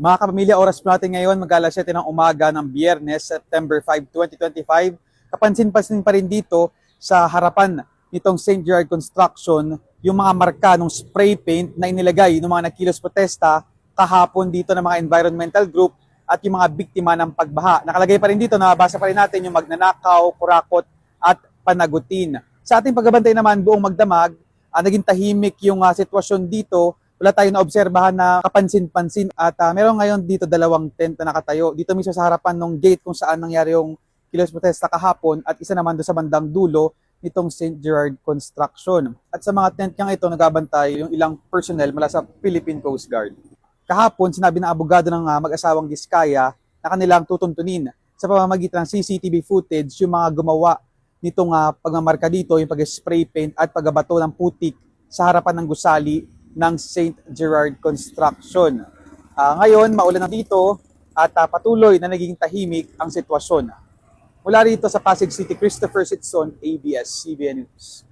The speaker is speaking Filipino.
Mga kapamilya, oras po natin ngayon, mag-alas 7 ng umaga ng Biyernes, September 5, 2025. Kapansin-pansin pa rin dito sa harapan nitong St. Gerard Construction yung mga marka ng spray paint na inilagay ng mga nagkilos protesta kahapon dito ng mga environmental group at yung mga biktima ng pagbaha. Nakalagay pa rin dito, nabasa pa rin natin yung magnanakaw, kurakot at panagutin. Sa ating pagbabantay naman buong magdamag, ah, naging tahimik yung ah, sitwasyon dito wala tayong naobserbahan na kapansin-pansin at ah, meron ngayon dito dalawang tent na nakatayo dito mismo sa harapan ng gate kung saan nangyari yung kilos protesta kahapon at isa naman doon sa bandang dulo nitong St. Gerard Construction. At sa mga tent niyang ito nagabantay yung ilang personnel mula sa Philippine Coast Guard. Kahapon sinabi ng abogado ng ah, mag-asawang Diskaya na kanilang tutuntunin sa pamamagitan ng CCTV footage yung mga gumawa nitong ah, pagmamarka dito, yung pag-spray paint at pagbabato ng putik sa harapan ng gusali ng St. Gerard Construction. Ah, ngayon, maulan na dito at ah, patuloy na naging tahimik ang sitwasyon. Mula rito sa Pasig City, Christopher Sitson, ABS-CBN News.